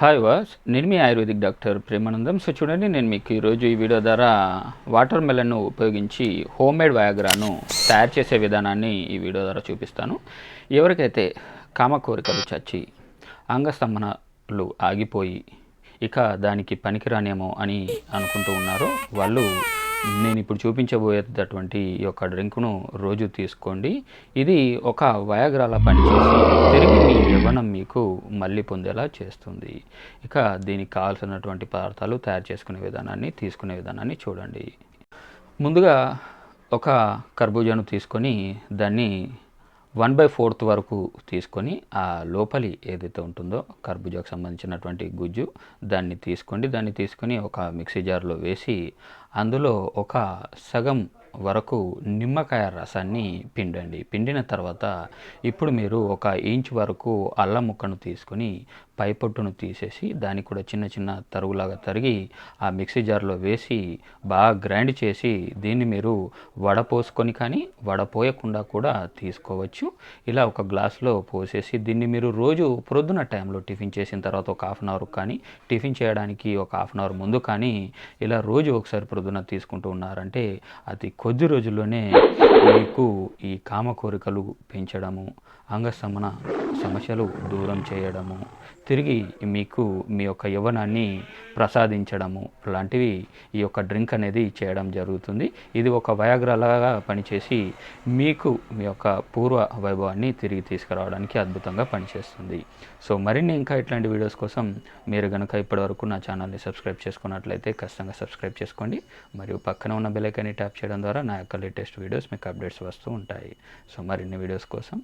Hi వాస్ నేను మీ ఆయుర్వేదిక్ డాక్టర్ ప్రేమానందం. సో చూడండి నేను మీకు ఈరోజు ఈ వీడియో ద్వారా వాటర్ మెలన్ను ఉపయోగించి హోమ్ మేడ్ వయాగ్రాను తయారు చేసే విధానాన్ని ఈ వీడియో ద్వారా చూపిస్తాను. ఎవరికైతే కామ కోరికలు చచ్చి అంగస్తంభనలు ఆగిపోయి ఇక దానికి పనికిరానేమో అని అనుకుంటూ ఉన్నారో వాళ్ళు నేను ఇప్పుడు చూపించబోయేటటువంటి ఈ యొక్క డ్రింక్ను రోజు తీసుకోండి. ఇది ఒక వయాగ్రాల పనిచేసి తిరిగి మీ యవ్వనం మీకు మళ్ళీ పొందేలా చేస్తుంది. ఇక దీనికి కావాల్సినటువంటి పదార్థాలు తయారు చేసుకునే విధానాన్ని తీసుకునే విధానాన్ని చూడండి. ముందుగా ఒక కర్బూజాను తీసుకొని దాన్ని వన్ బై ఫోర్త్ వరకు తీసుకొని ఆ లోపలి ఏదైతే ఉంటుందో కర్బూజాకు సంబంధించినటువంటి గుజ్జు దాన్ని తీసుకోండి. దాన్ని తీసుకొని ఒక మిక్సీ జార్లో వేసి అందులో ఒక సగం వరకు నిమ్మకాయ రసాన్ని పిండండి. పిండిన తర్వాత ఇప్పుడు మీరు ఒక ఇంచ్ వరకు అల్లం ముక్కను తీసుకొని పై పొట్టును తీసేసి దాన్ని కూడా చిన్న చిన్న తరుగులాగా తరిగి ఆ మిక్సీ జార్లో వేసి బాగా గ్రైండ్ చేసి దీన్ని మీరు వడపోసుకొని కానీ వడపోయకుండా కూడా తీసుకోవచ్చు. ఇలా ఒక గ్లాస్లో పోసేసి దీన్ని మీరు రోజు ప్రొద్దున టైంలో టిఫిన్ చేసిన తర్వాత ఒక హాఫ్ అన్ అవర్ కానీ టిఫిన్ చేయడానికి ఒక హాఫ్ అన్ అవర్ ముందు కానీ ఇలా రోజు ఒకసారి ప్రొద్దున తీసుకుంటూ ఉన్నారంటే అది కొద్ది రోజుల్లోనే మీకు ఈ కామ కోరికలు పెంచడము అంగస్తంభన సమస్యలు దూరం చేయడము తిరిగి మీకు మీ యొక్క యవ్వనాన్ని ప్రసాదించడము లాంటివి ఈ యొక్క డ్రింక్ అనేది చేయడం జరుగుతుంది. ఇది ఒక వయాగ్రాలాగా పనిచేసి మీకు మీ యొక్క పూర్వ వైభవాన్ని తిరిగి తీసుకురావడానికి అద్భుతంగా పనిచేస్తుంది. సో మరిన్ని ఇంకా ఇట్లాంటి వీడియోస్ కోసం మీరు కనుక ఇప్పటివరకు నా ఛానల్ని సబ్స్క్రైబ్ చేసుకున్నట్లయితే ఖచ్చితంగా సబ్స్క్రైబ్ చేసుకోండి. మరియు పక్కన ఉన్న బెల్ ఐకాన్ని ట్యాప్ చేయడం ద్వారా ద్వారా నా యొక్క లేటెస్ట్ వీడియోస్ మీకు అప్డేట్స్ వస్తూ ఉంటాయి. సో మరిన్ని వీడియోస్ కోసం